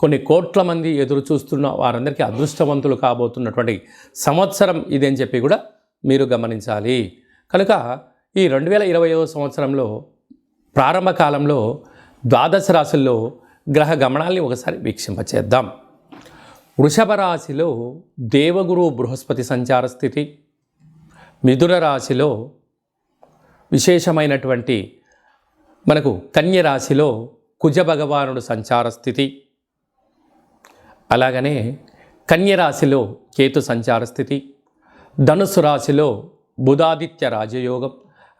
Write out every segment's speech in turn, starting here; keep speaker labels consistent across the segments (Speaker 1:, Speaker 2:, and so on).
Speaker 1: కొన్ని కోట్ల మంది ఎదురు చూస్తున్న వారందరికీ అదృష్టవంతులు కాబోతున్నటువంటి సంవత్సరం ఇదని అని చెప్పి కూడా మీరు గమనించాలి. కనుక ఈ రెండు వేల ఇరవై సంవత్సరంలో ప్రారంభ కాలంలో ద్వాదశ రాశుల్లో గ్రహ గమనాల్ని ఒకసారి వీక్షింపచేద్దాం. వృషభ రాశిలో దేవగురు బృహస్పతి సంచార స్థితి మిథున రాశిలో విశేషమైనటువంటి మనకు కన్య రాశిలో కుజ భగవానుడు సంచార స్థితి అలాగనే కన్యరాశిలో కేతు సంచార స్థితి ధనుసు రాశిలో బుధాదిత్య రాజయోగం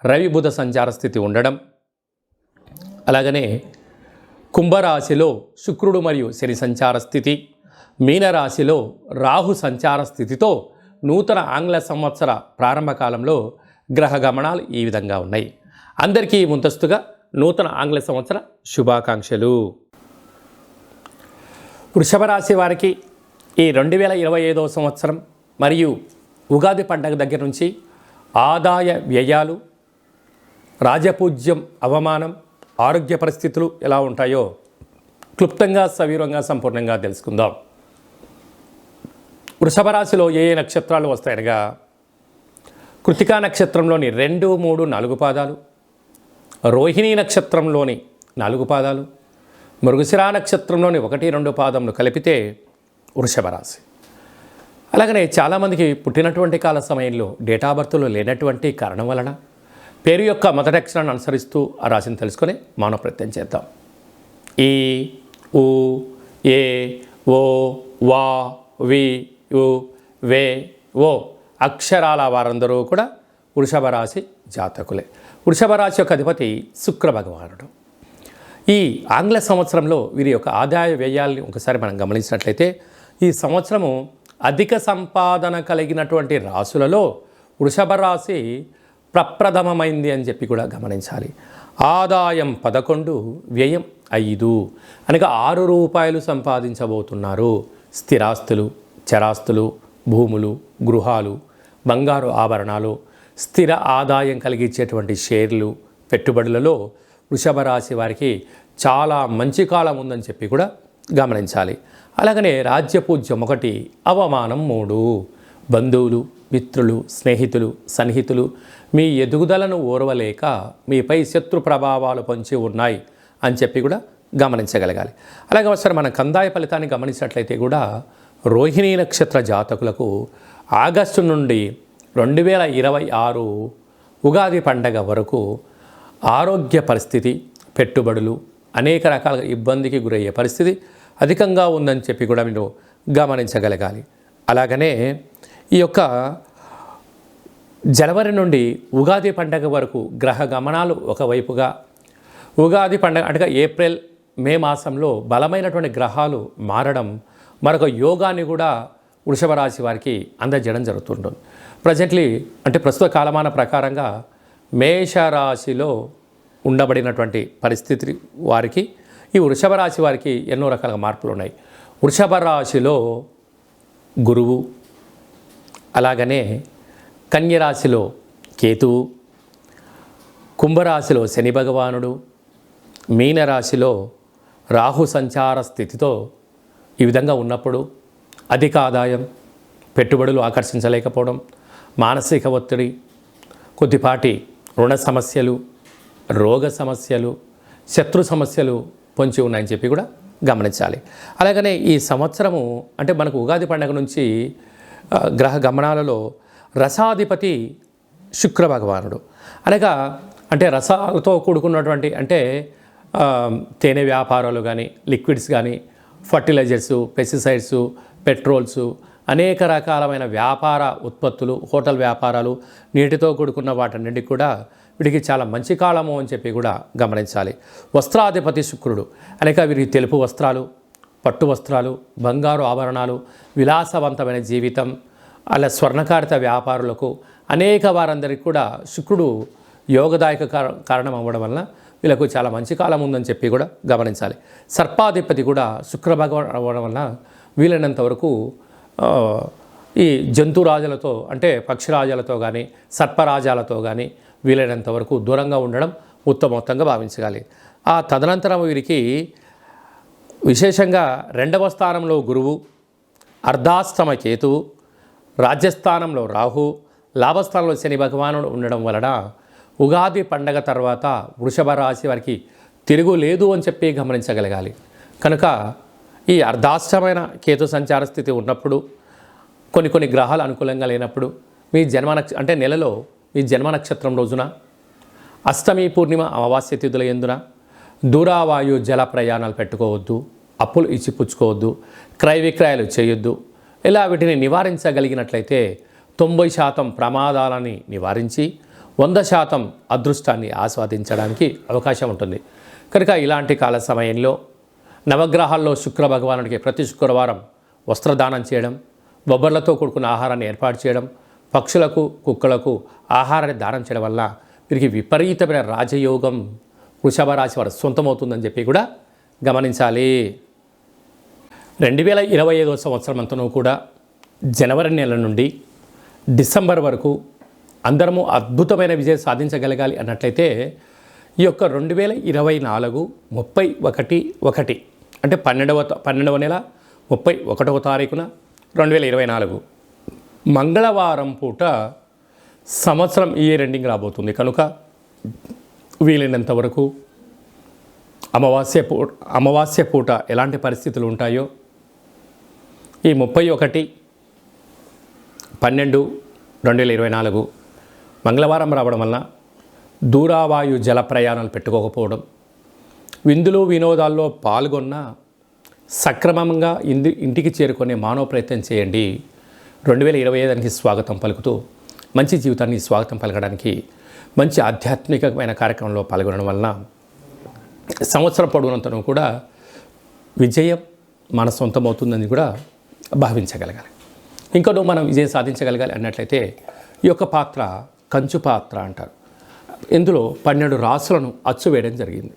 Speaker 1: రవి బుధ సంచార స్థితి ఉండడం. అలాగనే కుంభరాశిలో శుక్రుడు మరియు శని సంచార స్థితి మీనరాశిలో రాహు సంచార స్థితితో నూతన ఆంగ్ల సంవత్సర ప్రారంభ కాలంలో గ్రహ గమనాలు ఈ విధంగా ఉన్నాయి. అందరికీ ముందస్తుగా నూతన ఆంగ్ల సంవత్సర శుభాకాంక్షలు. వృషభ రాశి వారికి ఈ రెండు వేల ఇరవై ఐదవ సంవత్సరం మరియు ఉగాది పండగ దగ్గర నుంచి ఆదాయ వ్యయాలు రాజపూజ్యం అవమానం ఆరోగ్య పరిస్థితులు ఎలా ఉంటాయో క్లుప్తంగా సవివరంగా సంపూర్ణంగా తెలుసుకుందాం. వృషభ రాశిలో ఏ ఏ నక్షత్రాలు వస్తాయనగా కృతికా నక్షత్రంలోని రెండు మూడు నాలుగు పాదాలు రోహిణీ నక్షత్రంలోని నాలుగు పాదాలు మృగశిరా నక్షత్రంలోని ఒకటి రెండు పాదములు కలిపితే వృషభ రాశి. అలాగనే చాలామందికి పుట్టినటువంటి కాల సమయంలో డేటా బర్త్లో లేనటువంటి కారణం వలన పేరు యొక్క మొదటి అక్షరాన్ని అనుసరిస్తూ ఆ రాశిని తెలుసుకొని మానవ ప్రయత్నం చేద్దాం. ఈ ఉ ఏ ఓ వా వి ఉ వే ఓ అక్షరాల వారందరూ కూడా వృషభ రాశి జాతకులే. వృషభ రాశి యొక్క అధిపతి శుక్ర భగవానుడు. ఈ ఆంగ్ల సంవత్సరంలో వీరి యొక్క ఆదాయ వ్యయాల్ని ఒకసారి మనం గమనించినట్లయితే ఈ సంవత్సరము అధిక సంపాదన కలిగినటువంటి రాశులలో వృషభ రాశి ప్రప్రథమమైంది అని చెప్పి కూడా గమనించాలి. ఆదాయం పదకొండు వ్యయం ఐదు. అనగా ఆరు రూపాయలు సంపాదించబోతున్నారు. స్థిరాస్తులు చరాస్తులు భూములు గృహాలు బంగారు ఆభరణాలు స్థిర ఆదాయం కలిగించేటువంటి షేర్లు పెట్టుబడులలో వృషభ రాశి వారికి చాలా మంచి కాలం ఉందని చెప్పి కూడా గమనించాలి. అలాగనే రాజ్యపూజ్యం ఒకటి అవమానం మూడు. బంధువులు మిత్రులు స్నేహితులు సన్నిహితులు మీ ఎదుగుదలను ఓర్వలేక మీపై శత్రు ప్రభావాలు పొంచి ఉన్నాయి అని చెప్పి కూడా గమనించగలగాలి. అలాగే ఒకసారి మన కందాయ ఫలితాన్ని గమనించినట్లయితే కూడా రోహిణీ నక్షత్ర జాతకులకు ఆగస్టు నుండి రెండు వేల ఇరవై ఆరు ఉగాది పండగ వరకు ఆరోగ్య పరిస్థితి పెట్టుబడులు అనేక రకాల ఇబ్బందికి గురయ్యే పరిస్థితి అధికంగా ఉందని చెప్పి కూడా మీరు గమనించగలగాలి. అలాగనే ఈ యొక్క జనవరి నుండి ఉగాది పండగ వరకు గ్రహ గమనాలు ఒకవైపుగా ఉగాది పండగ అంటే ఏప్రిల్ మే మాసంలో బలమైనటువంటి గ్రహాలు మారడం మరొక యోగాన్ని కూడా వృషభ రాశి వారికి అందజేయడం జరుగుతుంటుంది. ప్రజెంట్లీ అంటే ప్రస్తుత కాలమాన ప్రకారంగా మేషరాశిలో ఉండబడినటువంటి పరిస్థితి వారికి ఈ వృషభ రాశి వారికి ఎన్నో రకాల మార్పులు ఉన్నాయి. వృషభ రాశిలో గురువు అలాగనే కన్యరాశిలో కేతువు కుంభరాశిలో శని భగవానుడు మీనరాశిలో రాహు సంచార స్థితితో ఈ విధంగా ఉన్నప్పుడు అధిక ఆదాయం పెట్టుబడులు ఆకర్షించలేకపోవడం మానసిక ఒత్తిడి కొద్దిపాటి రుణ సమస్యలు రోగ సమస్యలు శత్రు సమస్యలు పొంచి ఉన్నాయని చెప్పి కూడా గమనించాలి. అలాగనే ఈ సంవత్సరము అంటే మనకు ఉగాది పండుగ నుంచి గ్రహ గమనాలలో రసాధిపతి శుక్ర భగవానుడు అనగా అంటే రసాలతో కూడుకున్నటువంటి అంటే తేనె వ్యాపారాలు కానీ లిక్విడ్స్ కానీ ఫర్టిలైజర్స్ పెస్టిసైడ్స్ పెట్రోల్స్ అనేక రకాలమైన వ్యాపార ఉత్పత్తులు హోటల్ వ్యాపారాలు నీటితో కూడుకున్న వాటన్నిటి కూడా వీడికి చాలా మంచి కాలము అని చెప్పి కూడా గమనించాలి. వస్త్రాధిపతి శుక్రుడు. అనేక వీరికి తెలుపు వస్త్రాలు పట్టు వస్త్రాలు బంగారు ఆభరణాలు విలాసవంతమైన జీవితం అలా స్వర్ణకారిత వ్యాపారులకు అనేక వారందరికీ కూడా శుక్రుడు యోగదాయక కార- కారణం అవ్వడం వలన వీళ్ళకు చాలా మంచి కాలం ఉందని చెప్పి కూడా గమనించాలి. సర్పాధిపతి కూడా శుక్ర భగవాన్ అవ్వడం వలన వీలైనంత వరకు ఈ జంతురాజులతో అంటే పక్షిరాజాలతో కానీ సర్పరాజాలతో కానీ వీలైనంత వరకు దూరంగా ఉండడం ఉత్తమోత్తంగా భావించగాలి. ఆ తదనంతరం వీరికి విశేషంగా రెండవ స్థానంలో గురువు అర్ధాష్టమ కేతువు రాజ్యస్థానంలో రాహు లాభస్థానంలో శని భగవానుడు ఉండడం వలన ఉగాది పండగ తర్వాత వృషభ రాశి వారికి తిరుగు లేదు అని చెప్పి గమనించగలగాలి. కనుక ఈ అర్ధాష్టమైన కేతు సంచార స్థితి ఉన్నప్పుడు కొన్ని కొన్ని గ్రహాలు అనుకూలంగా లేనప్పుడు మీ జన్మ నక్ష అంటే నెలలో మీ జన్మ నక్షత్రం రోజున అష్టమి పూర్ణిమ అమావాస్య తిథుల ఎందున దూరావాయు జల ప్రయాణాలు పెట్టుకోవద్దు అప్పులు ఇచ్చి పుచ్చుకోవద్దు క్రయ విక్రయాలు చేయొద్దు ఇలా వీటిని నివారించగలిగినట్లయితే తొంభై శాతం ప్రమాదాలని నివారించి వంద శాతం అదృష్టాన్ని ఆస్వాదించడానికి అవకాశం ఉంటుంది. కనుక ఇలాంటి కాల సమయంలో నవగ్రహాల్లో శుక్ర భగవానుడికి ప్రతి శుక్రవారం వస్త్రదానం చేయడం బొబ్బర్లతో కూడుకున్న ఆహారాన్ని ఏర్పాటు చేయడం పక్షులకు కుక్కలకు ఆహారాన్ని దానం చేయడం వల్ల వీరికి విపరీతమైన రాజయోగం వృషభ రాశి వారు సొంతమవుతుందని చెప్పి కూడా గమనించాలి. రెండు వేల ఇరవై ఐదవ సంవత్సరం అంతనూ కూడా జనవరి నెల నుండి డిసెంబర్ వరకు అందరము అద్భుతమైన విజయం సాధించగలగాలి అన్నట్లయితే ఈ యొక్క రెండు వేల ఇరవై నాలుగు ముప్పై ఒకటి ఒకటి అంటే పన్నెండవ పన్నెండవ నెల ముప్పై ఒకటవ తారీఖున రెండు వేల ఇరవై నాలుగు. మంగళవారం పూట సంవత్సరం ఇయర్ ఎండింగ్ రాబోతుంది. కనుక వీలైనంత వరకు అమావాస్య పూ అమావాస్య పూట ఎలాంటి పరిస్థితులు ఉంటాయో ఈ ముప్పై ఒకటి పన్నెండు రెండు వేల ఇరవై నాలుగు మంగళవారం రావడం వలన దూరావాయు జల ప్రయాణాలు పెట్టుకోకపోవడం విందులు వినోదాల్లో పాల్గొన్న సక్రమంగా ఇంది ఇంటికి చేరుకునే మానవ ప్రయత్నం చేయండి. రెండు వేల ఇరవై ఐదానికి స్వాగతం పలుకుతూ మంచి జీవితాన్ని స్వాగతం పలకడానికి మంచి ఆధ్యాత్మికమైన కార్యక్రమంలో పాల్గొనడం వలన సంవత్సరం పొడవునంతను కూడా విజయం మన సొంతమవుతుందని కూడా భావించగలగాలి. ఇంకనూ మనం విజయం సాధించగలగాలి అన్నట్లయితే ఈ యొక్క పాత్ర కంచు పాత్ర అంటారు. ఇందులో పన్నెండు రాసులను అచ్చు వేయడం జరిగింది.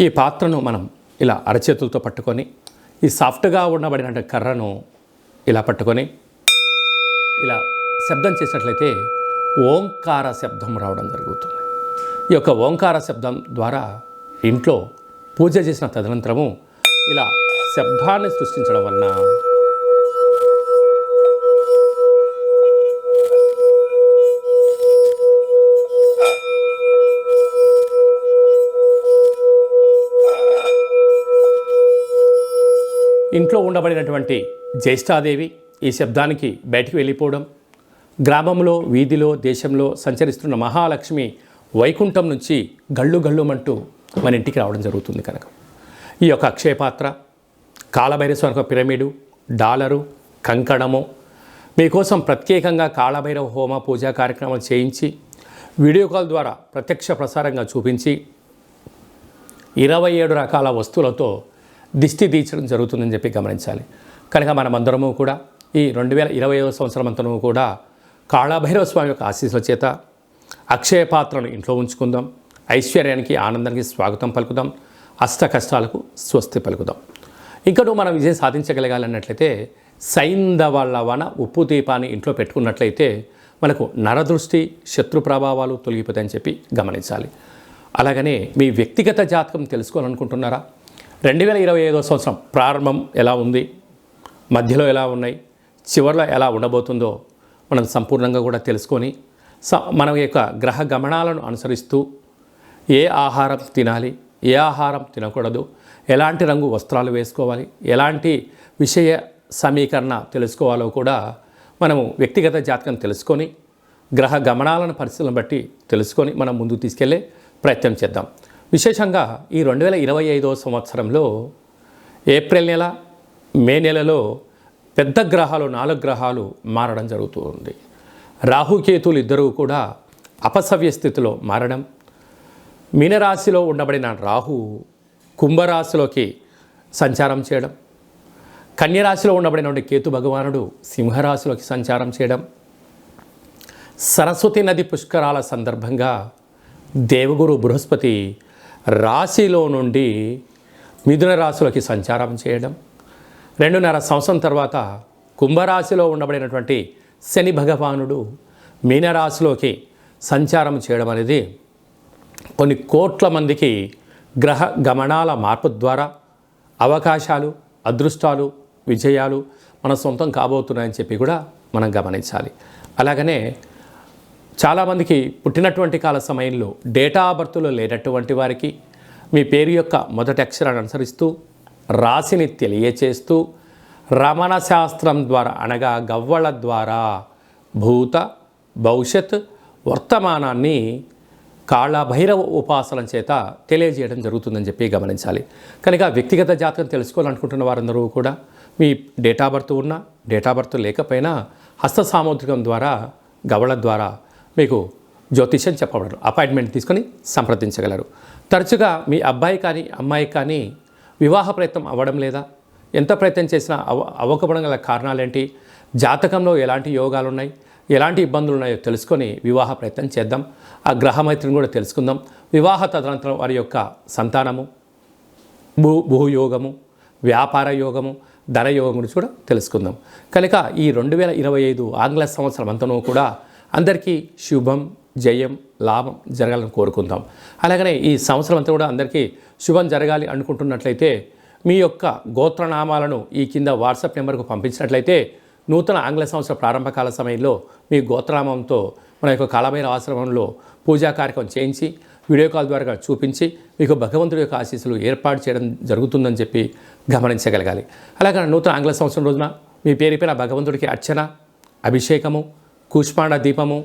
Speaker 1: ఈ పాత్రను మనం ఇలా అరచేతులతో పట్టుకొని ఈ సాఫ్ట్గా ఉండబడిన కర్రను ఇలా పట్టుకొని ఇలా శబ్దం చేసినట్లయితే ఓంకార శబ్దం రావడం జరుగుతుంది. ఈ యొక్క ఓంకార శబ్దం ద్వారా ఇంట్లో పూజ చేసిన తదనంతరము ఇలా శబ్దాన్ని సృష్టించడం వలన ఇంట్లో ఉండబడినటువంటి జ్యేష్ఠాదేవి ఈ శబ్దానికి బయటికి వెళ్ళిపోవడం గ్రామంలో వీధిలో దేశంలో సంచరిస్తున్న మహాలక్ష్మి వైకుంఠం నుంచి గళ్ళు గళ్ళుమంటూ మన ఇంటికి రావడం జరుగుతుంది కనుక. ఈ యొక్క అక్షయపాత్ర పాత్ర యొక్క పిరమిడు డాలరు కంకణము మీకోసం ప్రత్యేకంగా కాళభైరవ హోమ పూజా కార్యక్రమాలు చేయించి వీడియో కాల్ ద్వారా ప్రత్యక్ష ప్రసారంగా చూపించి ఇరవై ఏడు రకాల వస్తువులతో దిష్టి తీర్చడం జరుగుతుందని చెప్పి గమనించాలి. కనుక మనమందరము కూడా ఈ రెండు వేల ఇరవై సంవత్సరం అంతరము కూడా కాళభైరవ స్వామి యొక్క ఆశీస్సుల చేత అక్షయ పాత్రను ఇంట్లో ఉంచుకుందాం. ఐశ్వర్యానికి ఆనందానికి స్వాగతం పలుకుదాం. అష్ట కష్టాలకు స్వస్తి పలుకుదాం. ఇంకా మనం విజయం సాధించగలగాలన్నట్లయితే సైంధవ వన ఉప్పు దీపాన్ని ఇంట్లో పెట్టుకున్నట్లయితే మనకు నరదృష్టి శత్రు ప్రభావాలు తొలగిపోతాయని చెప్పి గమనించాలి. అలాగనే మీ వ్యక్తిగత జాతకం తెలుసుకోవాలనుకుంటున్నారా? రెండు వేల ఇరవై ఐదో సంవత్సరం ప్రారంభం ఎలా ఉంది? మధ్యలో ఎలా ఉన్నాయి? చివరిలో ఎలా ఉండబోతుందో మనం సంపూర్ణంగా కూడా తెలుసుకొని స మన యొక్క గ్రహ గమనాలను అనుసరిస్తూ ఏ ఆహారం తినాలి ఏ ఆహారం తినకూడదు ఎలాంటి రంగు వస్త్రాలు వేసుకోవాలి ఎలాంటి విషయ సమీకరణ తెలుసుకోవాలో కూడా మనము వ్యక్తిగత జాతకం తెలుసుకొని గ్రహ గమనాలను పరిస్థితులను బట్టి తెలుసుకొని మనం ముందుకు తీసుకెళ్ళే ప్రయత్నం చేద్దాం. విశేషంగా ఈ రెండు వేల ఇరవై ఐదో సంవత్సరంలో ఏప్రిల్ నెల మే నెలలో పెద్ద గ్రహాలు నాలుగు గ్రహాలు మారడం జరుగుతూ ఉంది. రాహుకేతులు ఇద్దరూ కూడా అపసవ్య స్థితిలో మారడం మీనరాశిలో ఉండబడిన రాహు కుంభరాశిలోకి సంచారం చేయడం కన్యరాశిలో ఉండబడినటువంటి కేతు భగవానుడు సింహరాశిలోకి సంచారం చేయడం సరస్వతి నది పుష్కరాల సందర్భంగా దేవగురు బృహస్పతి రాశిలో నుండి మిథున రాశిలోకి సంచారం చేయడం. రెండున్నర సంవత్సరం తర్వాత కుంభరాశిలో ఉండబడినటువంటి శని భగవానుడు మీనరాశిలోకి సంచారం చేయడం అనేది కొన్ని కోట్ల మందికి గ్రహ గమనాల మార్పు ద్వారా అవకాశాలు అదృష్టాలు విజయాలు మన సొంతం కాబోతున్నాయని చెప్పి కూడా మనం గమనించాలి. అలాగనే చాలామందికి పుట్టినటువంటి కాల సమయంలో డేటా బర్త్లో లేనటువంటి వారికి మీ పేరు యొక్క మొదటి అక్షరాన్ని అనుసరిస్తూ రాశిని తెలియచేస్తూ రమణ శాస్త్రం ద్వారా అనగా గవ్వల ద్వారా భూత భవిష్యత్ వర్తమానాన్ని కాళభైరవ ఉపాసన చేత తెలియజేయడం జరుగుతుందని చెప్పి గమనించాలి. కనుక వ్యక్తిగత జాతకం తెలుసుకోవాలనుకుంటున్న వారందరూ కూడా మీ డేటా బర్త్ ఉన్నా డేటా బర్త్ లేకపోయినా హస్త సాముద్రికం ద్వారా గవళ ద్వారా మీకు జ్యోతిష్యం చెప్పబడరు అపాయింట్మెంట్ తీసుకొని సంప్రదించగలరు. తరచుగా మీ అబ్బాయి కానీ అమ్మాయి కానీ వివాహ ప్రయత్నం అవ్వడం లేదా? ఎంత ప్రయత్నం చేసినా అవ అవ్వకపోవడం గల కారణాలేంటి? జాతకంలో ఎలాంటి యోగాలు ఉన్నాయి ఎలాంటి ఇబ్బందులు ఉన్నాయో తెలుసుకొని వివాహ ప్రయత్నం చేద్దాం. ఆ గ్రహమైత్రిని కూడా తెలుసుకుందాం. వివాహ తదనంతరం వారి యొక్క సంతానము భూ భూయోగము వ్యాపార యోగము ధన యోగం గురించి కూడా తెలుసుకుందాం. కనుక ఈ రెండు వేల ఇరవై ఐదు ఆంగ్ల సంవత్సరం అంతనూ కూడా అందరికీ శుభం జయం లాభం జరగాలని కోరుకుందాం. అలాగనే ఈ సంవత్సరం అంతా కూడా అందరికీ శుభం జరగాలి అనుకుంటున్నట్లయితే మీ యొక్క గోత్రనామాలను ఈ కింద వాట్సాప్ నెంబర్కు పంపించినట్లయితే నూతన ఆంగ్ల సంవత్సర ప్రారంభకాల సమయంలో మీ గోత్రనామంతో మన యొక్క కాలమైన ఆశ్రమంలో పూజా కార్యక్రమం చేయించి వీడియో కాల్ ద్వారా చూపించి మీకు భగవంతుడి యొక్క ఆశీస్సులు ఏర్పాటు చేయడం జరుగుతుందని చెప్పి గమనించగలగాలి. అలాగే నూతన ఆంగ్ల సంవత్సరం రోజున మీ పేరుపైన భగవంతుడికి అర్చన అభిషేకము కూష్పాండ దీపము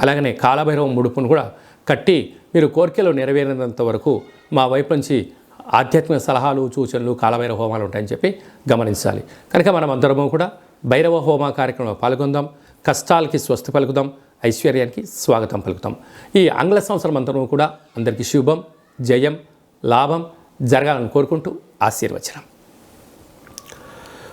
Speaker 1: అలాగనే కాలభైరవం ముడుపును కూడా కట్టి మీరు కోరికలు నెరవేరినంత వరకు మా వైపు నుంచి ఆధ్యాత్మిక సలహాలు సూచనలు కాలభైరవ హోమాలు ఉంటాయని చెప్పి గమనించాలి. కనుక మనం అందరము కూడా భైరవ హోమ కార్యక్రమంలో పాల్గొందాం. కష్టాలకి స్వస్తి పలుకుదాం. ఐశ్వర్యానికి స్వాగతం పలుకుతాం. ఈ ఆంగ్ల సంవత్సరం అంతను కూడా అందరికీ శుభం జయం లాభం జరగాలని కోరుకుంటూ ఆశీర్వచనం.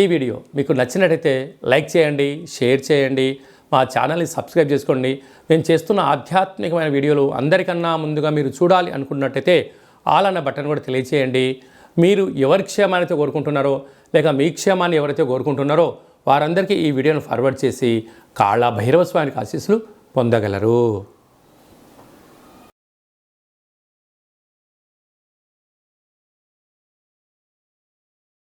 Speaker 1: ఈ వీడియో మీకు నచ్చినట్టయితే లైక్ చేయండి షేర్ చేయండి మా ఛానల్ని సబ్స్క్రైబ్ చేసుకోండి. మేము చేస్తున్న ఆధ్యాత్మికమైన వీడియోలు అందరికన్నా ముందుగా మీరు చూడాలి అనుకున్నట్టయితే ఆల్ అన్న బటన్ కూడా తెలియచేయండి. మీరు ఎవరి క్షేమాన్ని అయితే కోరుకుంటున్నారో లేక మీ క్షేమాన్ని ఎవరైతే కోరుకుంటున్నారో వారందరికీ ఈ వీడియోను ఫార్వర్డ్ చేసి కాళ భైరవ స్వామికి ఆశీస్సులు పొందగలరు.